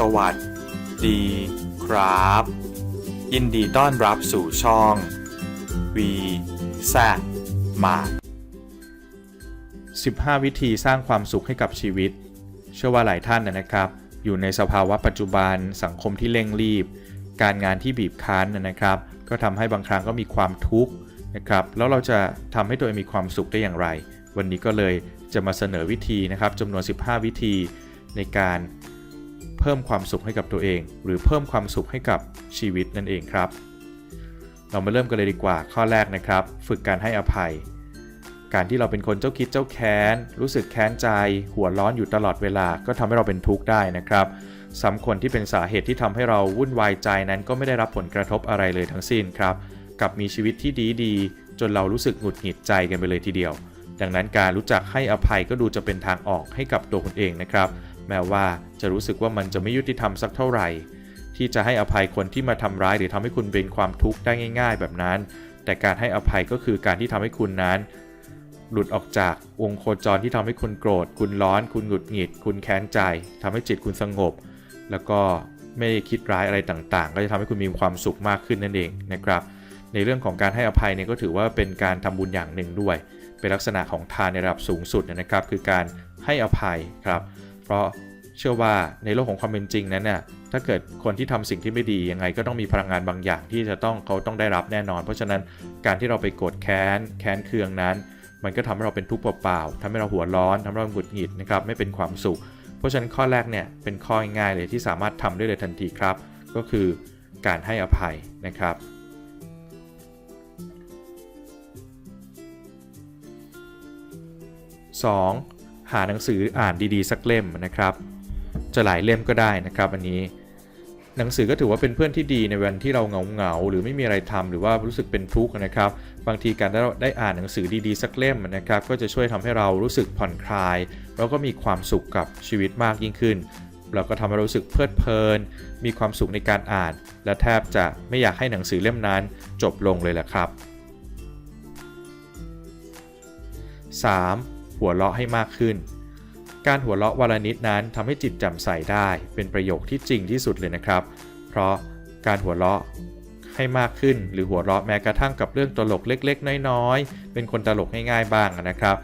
สวัสดีครับ ยินดีต้อนรับสู่ช่อง V แซมา 15 วิธีสร้างความสุขให้กับชีวิต เชื่อว่าหลายท่านนะครับ อยู่ในสภาวะปัจจุบันสังคมที่เร่งรีบ การงานที่บีบคั้นนะนะครับ ก็ทำให้บางครั้งก็มีความทุกข์นะครับแล้วเราจะทำให้ตัวเองมีความสุขได้อย่างไร วันนี้ก็เลยจะมาเสนอวิธีนะครับจำนวน 15 วิธีในการ เพิ่มความสุขให้กับตัวเอง หรือเพิ่มความสุขให้กับชีวิตนั่นเองครับ เรามาเริ่มกันเลยดีกว่าข้อแรกนะครับ ฝึกการให้อภัย การที่เราเป็นคนเจ้าคิดเจ้าแค้น รู้สึกแค้นใจ หัวร้อนอยู่ตลอดเวลาก็ทำให้เราเป็นทุกข์ได้นะครับซ้ำคนที่เป็นสาเหตุที่ทำให้เราวุ่นวายใจนั้นก็ไม่ได้รับผลกระทบอะไรเลยทั้งสิ้นครับกลับมีชีวิตที่ดีดีๆจนเรารู้สึกหงุดหงิดใจกันไปเลยทีเดียว ดังนั้นการรู้จักให้อภัยก็ดูจะเป็นทางออกให้กับตัวคุณเองนะครับ แม้ว่าจะรู้สึกว่ามันจะไม่ยุติธรรมสักเท่าไหร่ ที่จะให้อภัยคนที่มาทำร้ายหรือทำให้คุณเป็นความทุกข์ได้ง่าย ๆ แบบนั้น แต่การให้อภัยก็คือการที่ทำให้คุณนั้น หลุดออกจากวงโคจรที่ทำให้คุณโกรธ คุณร้อน คุณหงุดหงิด คุณแค้นใจทำให้จิตคุณสงบ แล้วก็ไม่คิดร้ายอะไรต่างๆ ก็จะทำให้คุณมีความสุขมากขึ้นนั่นเองนะครับ ในเรื่องของการให้อภัยเนี่ยก็ถือว่าเป็นการทำบุญอย่างหนึ่งด้วย เป็นลักษณะของทานในระดับสูงสุดนะครับ คือการให้อภัยครับ เพราะเชื่อว่าในโลกของความเป็นจริงนั้นน่ะถ้าเกิดคนที่ทำสิ่งที่ไม่ดียังไงก็ต้องมีพลังงานบางอย่างที่จะต้องเขาต้องได้รับแน่นอน เพราะฉะนั้นการที่เราไปโกรธแค้นแค้นเคืองนั้น มันก็ทำให้เราเป็นทุกข์เปล่าๆทำให้เราหัวร้อนทำให้เราหงุดหงิดนะครับไม่เป็นความสุข เพราะฉะนั้นข้อแรกเนี่ยเป็นข้อง่ายเลยที่สามารถทำได้เลยทันทีครับ ก็คือการให้อภัยนะครับ 2. หาหนังสืออ่านดีๆ สักเล่มนะครับ จะหลายเล่มก็ได้นะครับ อันนี้ หนังสือก็ถือว่าเป็นเพื่อนที่ดีในวันที่เราเหงาๆหรือไม่มีอะไรทำหรือว่ารู้สึกเป็นทุกข์นะครับ บางทีการได้ได้อ่านหนังสือดีๆสักเล่มนะครับ ก็จะช่วยทำให้เรารู้สึกผ่อนคลาย แล้วก็มีความสุขกับชีวิตมากยิ่งขึ้นแล้วก็ทำให้รารู้สึกเพลิดเพลิน มีความสุขในการอ่าน และแทบจะไม่อยากให้หนังสือเล่มนั้นจบลงเลยแหละครับ 3. หัวเราะให้มากขึ้น การหัวเราะวันละนิดนั้นทำให้จิตจ่มใส่ได้ เป็นประโยคที่จริงที่สุดเลยนะครับ เพราะการหัวเราะให้มากขึ้น หรือหัวเราะแม้กระทั่งกับเรื่องตลกเล็ก ๆ น้อยๆ เป็นคนตลกง่ายๆบ้างนะครับ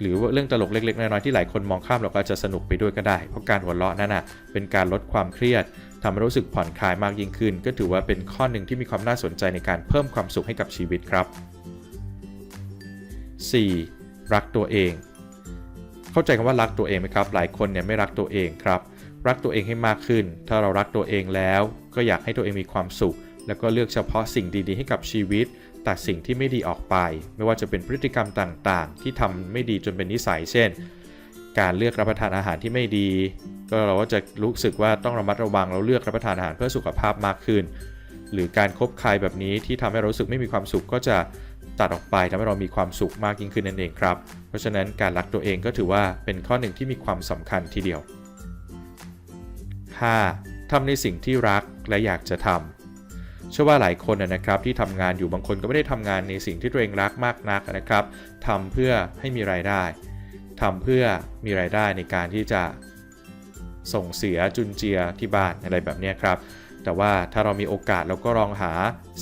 หรือว่าเรื่องตลกเล็กๆ น้อยๆ ที่หลายคนมองข้ามเราก็จะสนุกไปด้วยก็ได้ เพราะการหัวเราะนั้นนะเป็นการลดความเครียดทำให้รู้สึกผ่อนคลายมากยิ่งขึ้น ก็ถือว่าเป็นข้อหนึ่งที่มีความน่าสนใจในการเพิ่มความสุขให้กับชีวิตครับ 4. รักตัวเอง เข้าใจคำว่ารักตัวเองไหมครับ หลายคนเนี่ยไม่รักตัวเองครับ รักตัวเองให้มากขึ้น ถ้าเรารักตัวเองแล้ว ก็อยากให้ตัวเองมีความสุข แล้วก็เลือกเฉพาะสิ่งดีๆ ให้กับชีวิต ตัดสิ่งที่ไม่ดีออกไป ไม่ว่าจะเป็นพฤติกรรมต่างๆ ที่ทำไม่ดีจนเป็นนิสัย เช่น การเลือกรับประทานอาหารที่ไม่ดี ก็เราก็จะรู้สึกว่าต้องระมัดระวังเราเลือกรับประทานอาหารเพื่อสุขภาพมากขึ้น หรือการคบใครแบบนี้ที่ทำให้เรารู้สึกไม่มีความสุขก็จะตัดออกไปทำให้เรามีความสุขมากยิ่งขึ้นนั่นเองครับ เพราะฉะนั้นการรักตัวเองก็ถือว่าเป็นข้อหนึ่งที่มีความสำคัญทีเดียว 5. ทำในสิ่งที่รักและอยากจะทำเชื่อว่าหลายคนนะครับที่ทำงานอยู่บางคนก็ไม่ได้ทำงานในสิ่งที่ตัวเองรักมากนักนะครับทำเพื่อให้มีรายได้ทำเพื่อมีรายได้ในการที่จะส่งเสียจุนเจือที่บ้านอะไรแบบนี้ครับ แต่ว่าถ้าเรามีโอกาสเราก็ลองหา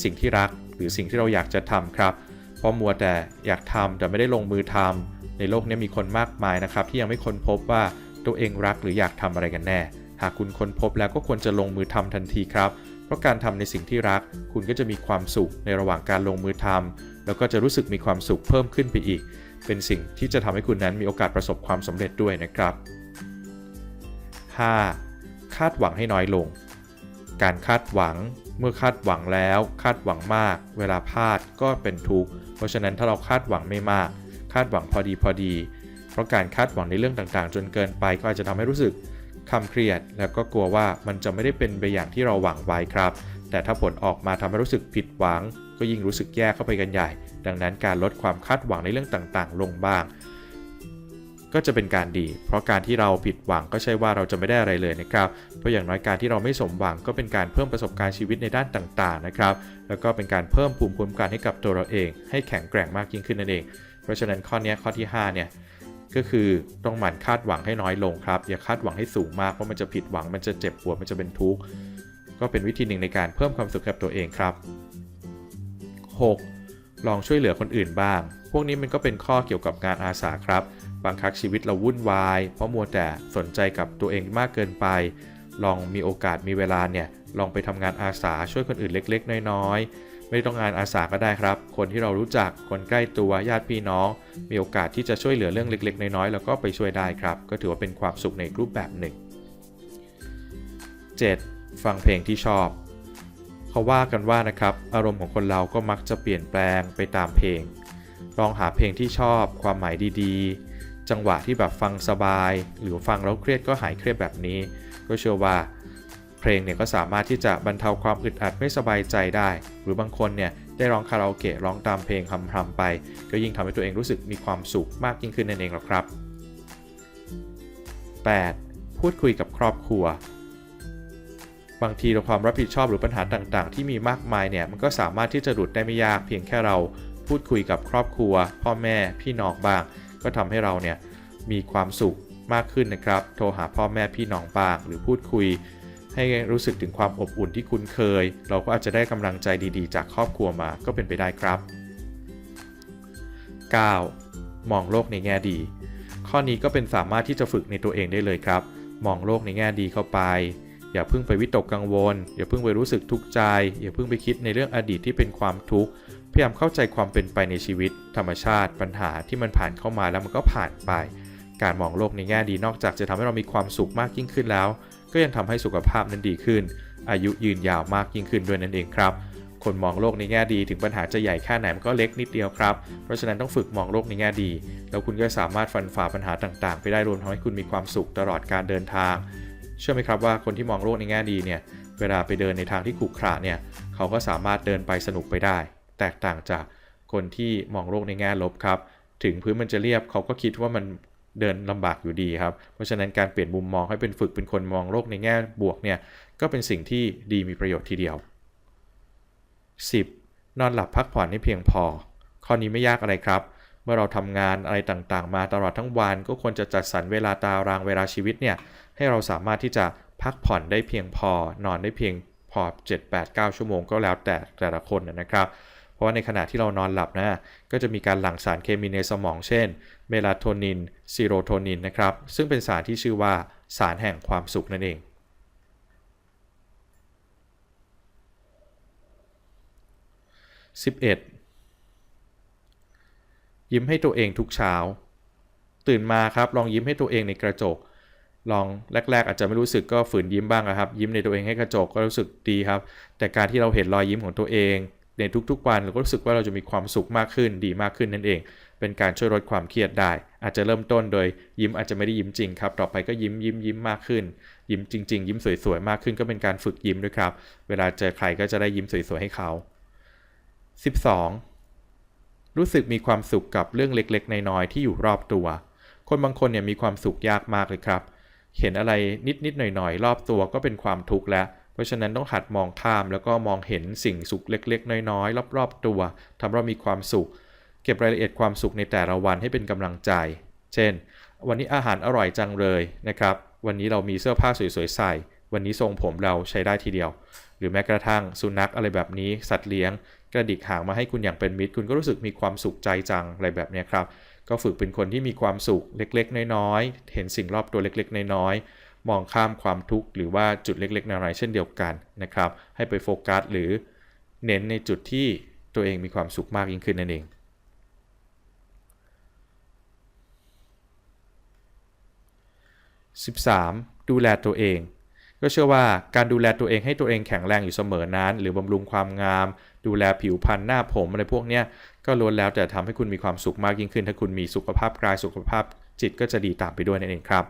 สิ่งที่รัก หรือสิ่งที่เราอยากจะทำครับ เพราะมัวแต่อยากทำแต่ไม่ได้ลงมือทำในโลกนี้มีคนมากมายนะครับ ที่ยังไม่ค้นพบว่าตัวเองรักหรืออยากทำอะไรกันแน่ หากคุณค้นพบแล้วก็ควรจะลงมือทำทันทีครับ เพราะการทำในสิ่งที่รัก คุณก็จะมีความสุขในระหว่างการลงมือทำแล้วก็จะรู้สึกมีความสุขเพิ่มขึ้นไปอีก เป็นสิ่งที่จะทำให้คุณนั้นมีโอกาสประสบความสำเร็จด้วยนะครับ 5. คาดหวังให้น้อยลง การคาดหวัง เมื่อคาดหวังแล้ว คาดหวังมาก เวลาพลาดก็เป็นทุกข์ เพราะฉะนั้นถ้าเราคาดหวังไม่มาก คาดหวังพอดีพอดี เพราะการคาดหวังในเรื่องต่างๆ จนเกินไปก็อาจจะทำให้รู้สึกคำเครียด แล้วก็กลัวว่ามันจะไม่ได้เป็นไปอย่างที่เราหวังไว้ครับ แต่ถ้าผลออกมาทำให้รู้สึกผิดหวัง ก็ยิ่งรู้สึกแย่เข้าไปกันใหญ่ ดังนั้นการลดความคาดหวังในเรื่องต่างๆ ลงบ้าง ก็จะเป็นการดี เพราะการที่เราผิดหวังก็ใช่ว่าเราจะไม่ได้อะไรเลยนะครับ เพราะอย่างน้อยการที่เราไม่สมหวังก็เป็นการเพิ่มประสบการณ์ชีวิตในด้านต่างๆนะครับ แล้วก็เป็นการเพิ่มภูมิคุ้มกันให้กับตัวเราเอง ให้แข็งแกร่งมากยิ่งขึ้นนั่นเอง เพราะฉะนั้นข้อนี้ข้อที่ 5 เนี่ยก็คือต้องหมั่นคาดหวังให้น้อยลงครับ อย่าคาดหวังให้สูงมากเพราะมันจะผิดหวังมันจะเจ็บปวดมันจะเป็นทุกข์ก็เป็นวิธีหนึ่งในการเพิ่มความสุขกับตัวเองครับ 6. ลองช่วยเหลือคนอื่นบ้าง พวกนี้มันก็เป็นข้อเกี่ยวกับงานอาสาครับ บางครั้งชีวิตเราวุ่นวาย เพราะมัวแต่สนใจกับตัวเองมากเกินไป ลองมีโอกาสมีเวลาเนี่ยลองไปทำงานอาสาช่วยคนอื่นเล็ก ๆ น้อยๆ ไม่ต้องงานอาสาก็ได้ครับ คนที่เรารู้จักคนใกล้ตัวญาติพี่น้อง มีโอกาสที่จะช่วยเหลือเรื่องเล็ก ๆ น้อยๆแล้วก็ไปช่วยได้ครับ ก็ถือว่าเป็นความสุขในรูปแบบหนึ่ง 7. ฟังเพลงที่ชอบเขาว่ากันว่านะครับ อารมณ์ของคนเราก็มักจะเปลี่ยนแปลงไปตามเพลง ลองหาเพลงที่ชอบ ความหมายดีๆ จังหวะที่แบบฟังสบาย หรือฟังแล้วเครียดก็หายเครียดแบบนี้ ก็เชื่อว่า เพลงเนี่ยก็สามารถที่จะบรรเทาความอึดอัดไม่สบายใจได้ หรือบางคนเนี่ยได้ร้องคาราโอเกะร้องตามเพลงคำๆไป ก็ยิ่งทำให้ตัวเองรู้สึกมีความสุขมากยิ่งขึ้นนั่นเองหรอกครับ 8. พูดคุยกับครอบครัว บางทีความรับผิดชอบหรือปัญหาต่างๆ ที่มีมากมายเนี่ยมันก็สามารถที่จะหลุดได้ไม่ยากเพียงแค่เราพูดคุยกับครอบครัว พ่อแม่พี่น้องบ้าง ก็ทำให้เราเนี่ยมีความสุขมากขึ้นนะครับ โทรหาพ่อแม่พี่น้องบ้าง หรือพูดคุย ให้รู้สึกถึงความอบอุ่นที่คุ้นเคย เราก็อาจจะได้กำลังใจดีๆ จากครอบครัวมาก็เป็นไปได้ครับ 9. มองโลกในแง่ดี ข้อนี้ก็เป็นสามารถที่จะฝึกในตัวเองได้เลยครับ มองโลกในแง่ดีเข้าไปอย่าเพิ่งไปวิตกกังวล อย่าเพิ่งไปรู้สึกทุกข์ใจ อย่าเพิ่งไปคิดในเรื่องอดีตที่เป็นความทุกข์ ยายามเข้าใจความเป็นไปในชีวิต ธรรมชาติปัญหาที่มันผ่านเข้ามาแล้วมันก็ผ่านไป การมองโลกในแง่ดีนอกจากจะทำให้เรามีความสุขมากยิ่งขึ้นแล้ว ก็ยังทำให้สุขภาพนั้นดีขึ้น อายุยืนยาวมากยิ่งขึ้นด้วยนั่นเองครับ คนมองโลกในแง่ดีถึงปัญหาจะใหญ่แค่ไหนมันก็เล็กนิดเดียวครับ เพราะฉะนั้นต้องฝึกมองโลกในแง่ดี แล้วคุณก็สามารถฟันฝ่าปัญหาต่างๆ ไปได้รวมทำให้คุณมีความสุขตลอดการเดินทาง เชื่อไหมครับว่าคนที่มองโลกในแง่ดีเนี่ย เวลาไปเดินในทางที่ขรุขระเนี่ย เขาก็สามารถเดินไปสนุกไปได้ แตกต่างจากคนที่มองโลกในแง่ลบครับ ถึงพื้นมันจะเรียบเขาก็คิดว่ามันเดินลำบากอยู่ดีครับ เพราะฉะนั้นการเปลี่ยนมุมมองให้เป็นฝึกเป็นคนมองโลกในแง่บวกเนี่ยก็เป็นสิ่งที่ดีมีประโยชน์ทีเดียว 10. นอนหลับพักผ่อนให้เพียงพอ ข้อนี้ไม่ยากอะไรครับ เมื่อเราทำงานอะไรต่างๆ มาตลอดทั้งวัน ก็ควรจะจัดสรรเวลาตารางเวลาชีวิตเนี่ยให้เราสามารถที่จะพักผ่อนได้เพียงพอ นอนได้เพียงพอ 7 8 9 ชั่วโมงก็แล้วแต่แต่ละคนนะครับ เพราะว่าในขณะที่เรานอนหลับนะก็จะมีการหลั่งสารเคมีในสมองเช่น เมลาโทนินซีโรโทนินนะครับ ซึ่งเป็นสารที่ชื่อว่าสารแห่งความสุขนั่นเอง 11. ยิ้มให้ตัวเองทุกเช้า ตื่นมาครับลองยิ้มให้ตัวเองในกระจกลองแรก ๆ อาจจะไม่รู้สึกก็ฝืนยิ้มบ้างนะครับ ยิ้มในตัวเองให้กระจกก็รู้สึกดีครับ แต่การที่เราเห็นรอยยิ้มของตัวเอง ในทุกๆวันเราก็รู้สึกว่าเราจะมีความสุขมากขึ้น ดีมากขึ้นนั่นเอง เป็นการช่วยลดความเครียดได้ อาจจะเริ่มต้นโดยยิ้มอาจจะไม่ได้ยิ้มจริงครับ ต่อไปก็ยิ้มยิ้มยิ้มมากขึ้น ยิ้มจริง ๆ ยิ้มสวยๆมากขึ้นก็เป็นการฝึกยิ้มด้วยครับ เวลาเจอใครก็จะได้ยิ้มสวยๆให้เขา 12. รู้สึกมีความสุขกับเรื่องเล็กๆ น้อยๆที่อยู่รอบตัว คนบางคนเนี่ยมีความสุขยากมากเลยครับ เห็นอะไรนิดๆหน่อยๆรอบตัวก็เป็นความทุกข์แล้ว ราะฉะนั้นต้องหัดมองข้ามแล้วก็มองเห็นสิ่งสุขเล็ก ๆ น้อยๆรอบๆ ตัวทำให้เรามีความสุข เก็บรายละเอียดความสุขในแต่ละวันให้เป็นกำลังใจ เช่น วันนี้อาหารอร่อยจังเลยนะครับ วันนี้เรามีเสื้อผ้าสวยๆใส่ วันนี้ทรงผมเราใช้ได้ทีเดียว หรือแม้กระทั่งสุนัขอะไรแบบนี้ สัตว์เลี้ยง กระดิกหางมาให้คุณอย่างเป็นมิตร คุณก็รู้สึกมีความสุขใจจังอะไรแบบนี้ครับ ก็ฝึกเป็นคนที่มีความสุขเล็ก ๆ น้อยๆ เห็นสิ่งรอบตัวเล็ก ๆ น้อยๆ มองข้ามความทุกข์หรือว่าจุดเล็กๆน้อยๆเช่นเดียวกันนะครับ ให้ไปโฟกัสหรือเน้นในจุดที่ตัวเองมีความสุขมากยิ่งขึ้นนั่นเอง 13. ดูแลตัวเอง ก็เชื่อว่าการดูแลตัวเองให้ตัวเองแข็งแรงอยู่เสมอนั้น หรือบำรุงความงาม ดูแลผิวพรรณหน้าผมอะไรพวกเนี้ยก็ล้วนแล้วแต่ทำให้คุณมีความสุขมากยิ่งขึ้น ถ้าคุณมีสุขภาพกายสุขภาพจิตก็จะดีตามไปด้วยนั่นเองครับ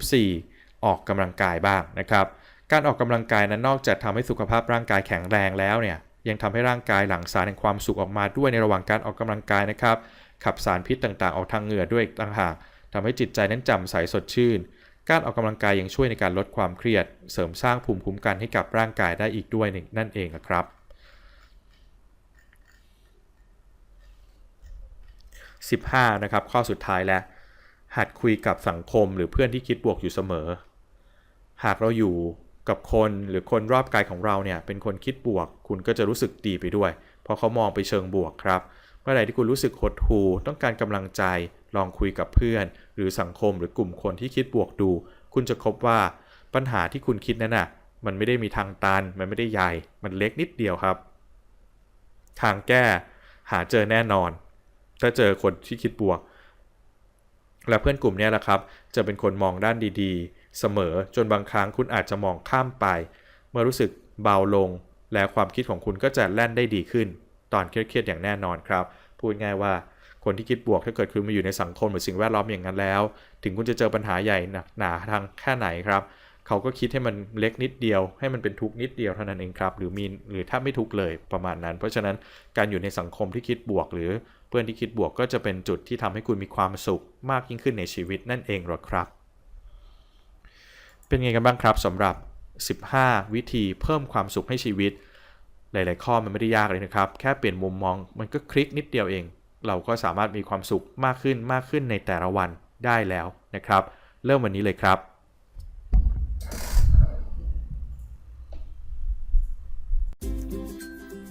14. ออกกำลังกายบ้างนะครับ การออกกำลังกายนั้นนอกจากทำให้สุขภาพร่างกายแข็งแรงแล้วเนี่ยยังทำให้ร่างกายหลั่งสารแห่งความสุขออกมาด้วยในระหว่างการออกกำลังกายนะครับ ขับสารพิษต่างๆ ออกทางเหงื่อด้วยต่างหากทำให้จิตใจนั้นจ่มใสสดชื่น การออกกำลังกายยังช่วยในการลดความเครียด เสริมสร้างภูมิคุ้มกันให้กับร่างกายได้อีกด้วยนั่นเองครับ 15 นะครับ ข้อสุดท้ายแล้วหัดคุยกับสังคมหรือเพื่อนที่คิดบวกอยู่เสมอ หากเราอยู่กับคนหรือคนรอบกายของเราเนี่ยเป็นคนคิดบวก คุณก็จะรู้สึกดีไปด้วย เพราะเขามองไปเชิงบวกครับเมื่อไหร่ที่คุณรู้สึกหดหู่ต้องการกำลังใจ ลองคุยกับเพื่อน หรือสังคมหรือกลุ่มคนที่คิดบวกดู คุณจะพบว่าปัญหาที่คุณคิดนั้นน่ะมันไม่ได้มีทางตัน มันไม่ได้ใหญ่ มันเล็กนิดเดียวครับ ทางแก้หาเจอแน่นอน ถ้าเจอคนที่คิดบวก และเพื่อนกลุ่มเนี้แหละครับ จะเป็นคนมองด้านดีๆ เสมอจนบางครั้งคุณอาจจะมองข้ามไป เมื่อรู้สึกเบาลง และความคิดของคุณก็จะแล่นได้ดีขึ้น ตอนเครียดๆอย่างแน่นอนครับ พูดง่ายว่าคนที่คิดบวกถ้าเกิดคุณมาอยู่ในสังคมหรือสิ่งแวดล้อมอย่างนั้นแล้ว ถึงคุณจะเจอปัญหาใหญ่หนักหนาทางแค่ไหนครับ เขาก็คิดให้มันเล็กนิดเดียว ให้มันเป็นทุกนิดเดียวเท่านั้นเองครับ หรือมีหรือถ้าไม่ทุกเลยประมาณนั้น เพราะฉะนั้นการอยู่ในสังคมที่คิดบวก หรือเพื่อนที่คิดบวกก็จะเป็นจุดที่ทำให้คุณมีความสุขมากยิ่งขึ้นในชีวิตนั่นเองหรอครับ เป็นไงกันบ้างครับสำหรับ 15 วิธีเพิ่มความสุขให้ชีวิต หลาย ๆ ข้อมันไม่ได้ยากเลยนะครับ แค่เปลี่ยนมุมมองมันก็คลิกนิดเดียวเอง เราก็สามารถมีความสุขมากขึ้นมากขึ้นในแต่ละวันได้แล้วนะครับ เริ่มวันนี้เลยครับ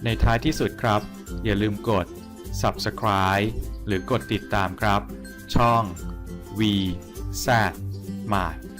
ในท้ายที่สุดครับ อย่าลืมกด subscribe หรือกดติดตามครับ ช่อง V Z Mart